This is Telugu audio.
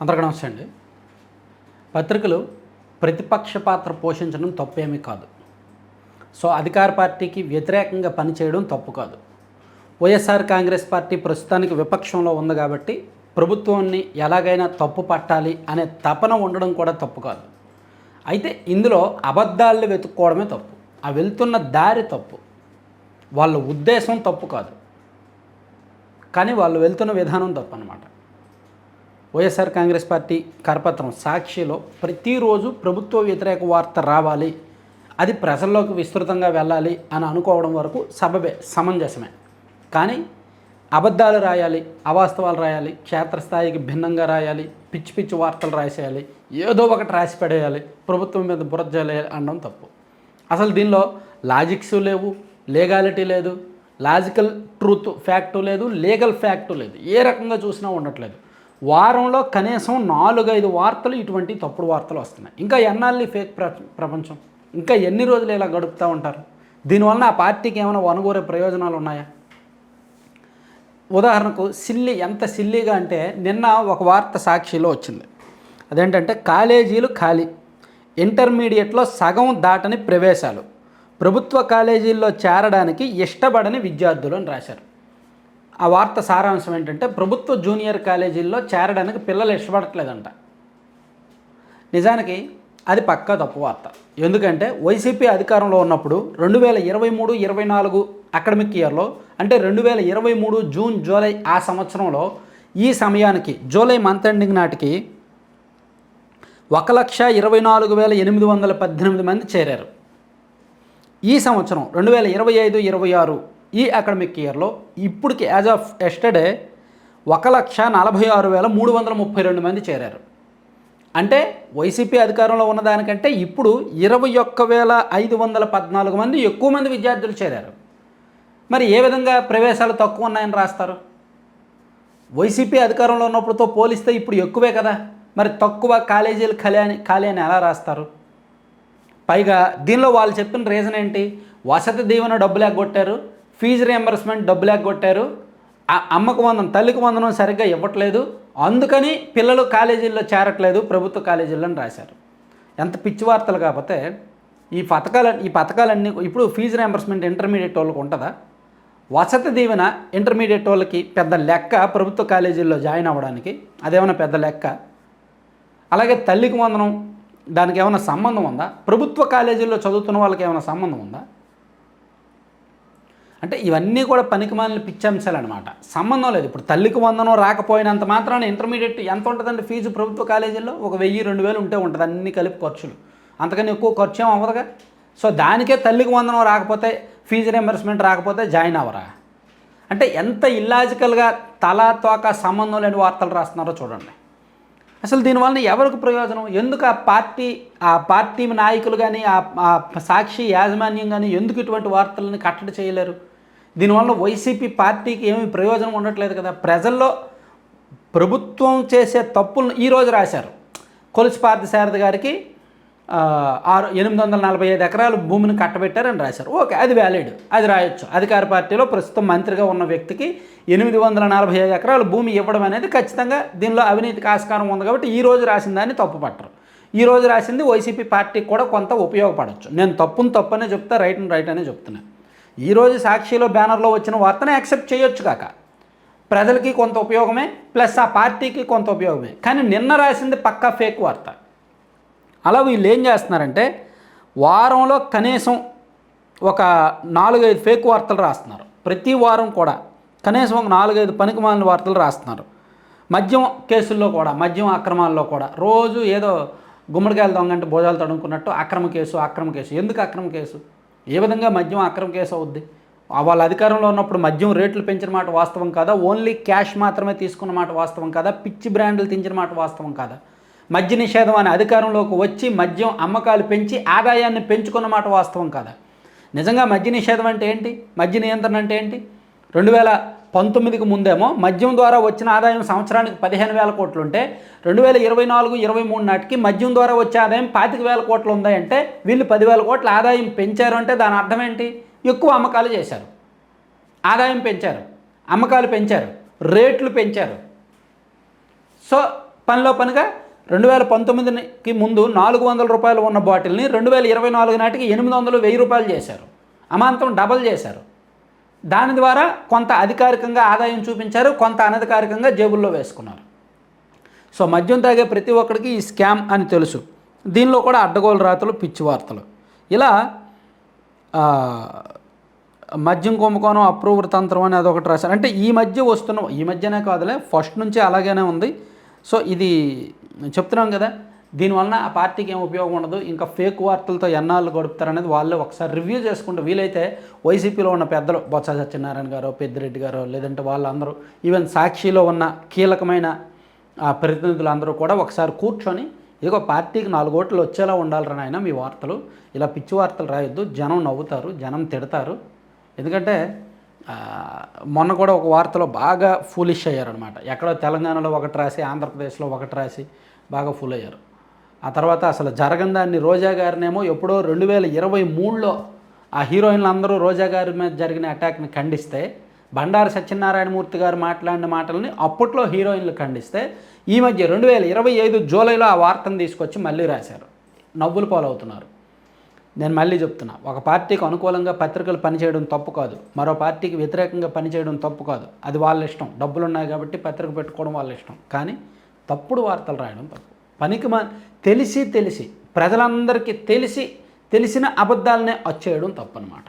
అందరికీ నమస్తే అండి. పత్రికలు ప్రతిపక్ష పాత్ర పోషించడం తప్పేమీ కాదు. సో అధికార పార్టీకి వ్యతిరేకంగా పనిచేయడం తప్పు కాదు. వైఎస్ఆర్ కాంగ్రెస్ పార్టీ ప్రస్తుతానికి విపక్షంలో ఉంది కాబట్టి ప్రభుత్వాన్ని ఎలాగైనా తప్పు పట్టాలి అనే తపన ఉండడం కూడా తప్పు కాదు. అయితే ఇందులో అబద్ధాలను వెతుక్కోవడమే తప్పు. ఆ వెళ్తున్న దారి తప్పు. వాళ్ళ ఉద్దేశం తప్పు కాదు. కానీ వాళ్ళు వెళ్తున్న విధానం తప్పు అన్నమాట వైఎస్ఆర్ కాంగ్రెస్ పార్టీ కరపత్రం సాక్షిలో ప్రతిరోజు ప్రభుత్వ వ్యతిరేక వార్త రావాలి. అది ప్రజల్లోకి విస్తృతంగా వెళ్ళాలి అని అనుకోవడం వరకు సబబే సమంజసమే. కానీ అబద్ధాలు రాయాలి అవాస్తవాలు రాయాలి క్షేత్రస్థాయికి భిన్నంగా రాయాలి పిచ్చి పిచ్చి వార్తలు రాసేయాలి ఏదో ఒకటి రాసి పడేయాలి ప్రభుత్వం మీద బురద అనడం తప్పు. అసలు దీనిలో లాజిక్స్ లేవు లీగాలిటీ లేదు లాజికల్ ట్రూత్ ఫ్యాక్టు లేదు లీగల్ ఫ్యాక్టు లేదు. ఏ రకంగా చూసినా ఉండట్లేదు. వారంలో కనీసం నాలుగైదు వార్తలు ఇటువంటి తప్పుడు వార్తలు వస్తున్నాయి. ఇంకా ఎన్నాళ్ళని ఫేక్ ప్ర ప్రపంచం? ఇంకా ఎన్ని రోజులు ఇలా గడుపుతూ ఉంటారు? దీనివల్ల ఆ పార్టీకి ఏమైనా వనగూరే ప్రయోజనాలు ఉన్నాయా? ఉదాహరణకు సిల్లి ఎంత సిల్లీగా అంటే నిన్న ఒక వార్త సాక్షిలో వచ్చింది. అదేంటంటే కాలేజీలు ఖాళీ. ఇంటర్మీడియట్లో సగం దాటని ప్రవేశాలు. ప్రభుత్వ కాలేజీల్లో చేరడానికి ఇష్టపడని విద్యార్థులు అని రాశారు. ఆ వార్త సారాంశం ఏంటంటే ప్రభుత్వ జూనియర్ కాలేజీల్లో చేరడానికి పిల్లలు ఇష్టపడట్లేదంట. నిజానికి అది పక్కా తప్పు వార్త. ఎందుకంటే వైసీపీ అధికారంలో ఉన్నప్పుడు రెండు వేల ఇరవై మూడు ఇరవై నాలుగు అకాడమిక్ ఇయర్లో అంటే రెండు వేల ఇరవై మూడు జూన్ జూలై ఆ సంవత్సరంలో ఈ సమయానికి జూలై మంత్ ఎండింగ్ నాటికి ఒక లక్ష ఇరవై నాలుగు వేల ఎనిమిది వందల పద్దెనిమిది మంది చేరారు. ఈ సంవత్సరం రెండు వేల ఇరవై ఐదు ఇరవై ఆరు ఈ అకాడమిక్ ఇయర్లో ఇప్పటికి యాజ్ ఆఫ్ ఎస్టర్డే ఒక లక్ష నలభై ఆరు వేల మూడు వందల ముప్పై రెండు మంది చేరారు. అంటే వైసీపీ అధికారంలో ఉన్నదానికంటే ఇప్పుడు ఇరవై ఒక్క వేల ఐదు వందల పద్నాలుగు మంది ఎక్కువ మంది విద్యార్థులు చేరారు. మరి ఏ విధంగా ప్రవేశాలు తక్కువ ఉన్నాయని రాస్తారు? వైసీపీ అధికారంలో ఉన్నప్పుడుతో పోలిస్తే ఇప్పుడు ఎక్కువే కదా. మరి తక్కువ కాలేజీలు ఖాళీ అని ఖాళీ అని ఎలా రాస్తారు? పైగా దీనిలో వాళ్ళు చెప్పిన రీజన్ ఏంటి? వసతి దీవెన డబ్బులు ఎగ్గొట్టారు. ఫీజు రియంబర్స్మెంట్ డబ్బులు ఎగ్గొట్టారు. ఆ అమ్మకు వందనం తల్లికి వందనం సరిగ్గా ఇవ్వట్లేదు. అందుకని పిల్లలు కాలేజీల్లో చేరట్లేదు ప్రభుత్వ కాలేజీల్లో అని రాశారు. ఎంత పిచ్చి వార్తలు కాకపోతే ఈ పథకాల ఈ పథకాలన్నీ ఇప్పుడు ఫీజు రియంబర్స్మెంట్ ఇంటర్మీడియట్ వాళ్ళకి ఉంటుందా? వసతి దీవెన ఇంటర్మీడియట్ వాళ్ళకి పెద్ద లెక్క ప్రభుత్వ కాలేజీల్లో జాయిన్ అవ్వడానికి అదేమైనా పెద్ద లెక్క? అలాగే తల్లికి వందనం దానికి ఏమైనా సంబంధం ఉందా? ప్రభుత్వ కాలేజీల్లో చదువుతున్న వాళ్ళకి ఏమైనా సంబంధం ఉందా? అంటే ఇవన్నీ కూడా పనికిమాలిన పిచ్చంశాలు అనమాట సంబంధం లేదు. ఇప్పుడు తల్లికి వందనం రాకపోయినంత మాత్రాన ఇంటర్మీడియట్ ఎంత ఉంటుందండి ఫీజు ప్రభుత్వ కాలేజీల్లో? ఒక వెయ్యి రెండు వేలు ఉంటే ఉంటుంది. అన్ని కలిపి ఖర్చులు. అంతకని ఎక్కువ ఖర్చు ఏం అవ్వదుగా? సో దానికే తల్లికి వందనం రాకపోతే ఫీజు రియంబర్స్మెంట్ రాకపోతే జాయిన్ అవ్వరా? అంటే ఎంత ఇల్లాజికల్గా తల తోక సంబంధం లేని వార్తలు రాస్తున్నారో చూడండి. అసలు దీనివల్ల ఎవరికి ప్రయోజనం? ఎందుకు ఆ పార్టీ ఆ పార్టీ నాయకులు కానీ ఆ సాక్షి యాజమాన్యం కానీ ఎందుకు ఇటువంటి వార్తలను కట్టడి చేయలేరు? దీనివల్ల వైసీపీ పార్టీకి ఏమీ ప్రయోజనం ఉండట్లేదు కదా? ప్రజల్లో ప్రభుత్వం చేసే తప్పులను ఈరోజు రాశారు. కొలుసు పార్థసారథి గారికి ఆరు ఎనిమిది వందల నలభై ఐదు ఎకరాలు భూమిని కట్టబెట్టారని రాశారు. ఓకే అది వ్యాలిడ్ అది రాయొచ్చు. అధికార పార్టీలో ప్రస్తుతం మంత్రిగా ఉన్న వ్యక్తికి ఎనిమిది వందల నలభై ఐదు ఎకరాలు భూమి ఇవ్వడం అనేది ఖచ్చితంగా దీనిలో అవినీతికి ఆస్కారం ఉంది కాబట్టి ఈ రోజు రాసిన దాన్ని తప్పు పట్టరు ఈ రోజు రాసింది వైసీపీ పార్టీకి కూడా కొంత ఉపయోగపడవచ్చు నేను తప్పును తప్పనే చెప్తా రైట్ని రైట్ అనే చెప్తున్నాను ఈ రోజు సాక్షిలో బ్యానర్లో వచ్చిన వార్తను యాక్సెప్ట్ చేయొచ్చు కాక. ప్రజలకి కొంత ఉపయోగమే ప్లస్ ఆ పార్టీకి కొంత ఉపయోగమే. కానీ నిన్న రాసింది పక్కా ఫేక్ వార్త. అలా వీళ్ళు ఏం చేస్తున్నారంటే వారంలో కనీసం ఒక నాలుగైదు ఫేక్ వార్తలు రాస్తున్నారు. ప్రతి వారం కూడా కనీసం ఒక నాలుగైదు పనికిమాలిన వార్తలు రాస్తున్నారు. మద్యం కేసుల్లో కూడా మద్యం అక్రమాల్లో కూడా. రోజు ఏదో గుమ్మడికాయలు దొంగంటే భోజాలు తడుముకున్నట్టు అక్రమ కేసు అక్రమ కేసు. ఎందుకు అక్రమ కేసు? ఏ విధంగా మద్యం అక్రమ కేసు అవుద్ది? వాళ్ళ అధికారంలో ఉన్నప్పుడు మద్యం రేట్లు పెంచిన మాట వాస్తవం కాదా? ఓన్లీ క్యాష్ మాత్రమే తీసుకున్న మాట వాస్తవం కాదా? పిచ్చి బ్రాండ్లు తించిన మాట వాస్తవం కాదా? మద్య నిషేధం అనే అధికారంలోకి వచ్చి మద్యం అమ్మకాలు పెంచి ఆదాయాన్ని పెంచుకున్న మాట వాస్తవం కాదా? నిజంగా మద్య నిషేధం అంటే ఏంటి? మద్య నియంత్రణ అంటే ఏంటి? రెండు వేల పంతొమ్మిదికి ముందేమో మద్యం ద్వారా వచ్చిన ఆదాయం సంవత్సరానికి పదిహేను వేల కోట్లు ఉంటే రెండు వేల ఇరవై నాలుగు ఇరవై మూడు నాటికి మద్యం ద్వారా వచ్చే ఆదాయం పాతిక వేల కోట్లు ఉందంటే వీళ్ళు పదివేల కోట్ల ఆదాయం పెంచారు అంటే దాని అర్థం ఏంటి? ఎక్కువ అమ్మకాలు చేశారు. ఆదాయం పెంచారు. అమ్మకాలు పెంచారు. రేట్లు పెంచారు. సో పనిలో పనిగా రెండు వేల పంతొమ్మిదికి ముందు నాలుగు వందల రూపాయలు ఉన్న బాటిల్ని రెండు వేల ఇరవై నాలుగు నాటికి ఎనిమిది వందలు వెయ్యి రూపాయలు చేశారు. అమాంతం డబల్ చేశారు. దాని ద్వారా కొంత అధికారికంగా ఆదాయం చూపించారు కొంత అనధికారికంగా జేబుల్లో వేసుకున్నారు. సో మద్యం తాగే ప్రతి ఒక్కడికి ఈ స్కామ్ అని తెలుసు. దీనిలో కూడా అడ్డగోలు రాతలు పిచ్చి వార్తలు. ఇలా మద్యం కుంభకోణం అప్రూవర్ తంత్రం అని అదొకటి రాశారు. అంటే ఈ మధ్య వస్తున్న ఈ మధ్యనే కాదులే ఫస్ట్ నుంచి అలాగనే ఉంది. సో ఇది చెప్తున్నాం కదా దీనివలన ఆ పార్టీకి ఏం ఉపయోగం ఉండదు. ఇంకా ఫేక్ వార్తలతో ఎన్నాళ్ళు గడుపుతారనేది వాళ్ళే ఒకసారి రివ్యూ చేసుకుంటే వీలైతే వైసీపీలో ఉన్న పెద్దలు బొత్స సత్యనారాయణ గారు పెద్దిరెడ్డి గారు లేదంటే వాళ్ళందరూ ఈవెన్ సాక్షిలో ఉన్న కీలకమైన ఆ కూడా ఒకసారి కూర్చొని ఇదిగో పార్టీకి నాలుగు ఓట్లు వచ్చేలా ఉండాలిరా నాయన మీ వార్తలు. ఇలా పిచ్చి వార్తలు రాయొద్దు. జనం నవ్వుతారు జనం తిడతారు. ఎందుకంటే మొన్న కూడా ఒక వార్తలో బాగా ఫూలిష్ అయ్యారనమాట ఎక్కడో తెలంగాణలో ఒకటి రాసి ఆంధ్రప్రదేశ్లో ఒకటి రాసి బాగా ఫుల్ అయ్యారు. ఆ తర్వాత అసలు జరగని దాన్ని రోజా గారినేమో ఎప్పుడో రెండు వేల ఇరవై మూడులో ఆ హీరోయిన్లు అందరూ రోజా గారి మీద జరిగిన అటాక్ని ఖండిస్తే బండారు సత్యనారాయణమూర్తి గారు మాట్లాడిన మాటల్ని అప్పట్లో హీరోయిన్లు ఖండిస్తే ఈ మధ్య రెండు వేల ఇరవై ఐదు జూలైలో ఆ వార్తను తీసుకొచ్చి మళ్ళీ రాశారు. నవ్వులు పాలవుతున్నారు. నేను మళ్ళీ చెప్తున్నా ఒక పార్టీకి అనుకూలంగా పత్రికలు పనిచేయడం తప్పు కాదు. మరో పార్టీకి వ్యతిరేకంగా పనిచేయడం తప్పు కాదు. అది వాళ్ళ ఇష్టం. డబ్బులు ఉన్నాయి కాబట్టి పత్రిక పెట్టుకోవడం వాళ్ళ ఇష్టం. కానీ తప్పుడు వార్తలు రాయడం తప్పు. పనికి మా తెలిసి తెలిసి ప్రజలందరికీ తెలిసి తెలిసిన అబద్ధాలనే వచ్చేయడం తప్పు అనమాట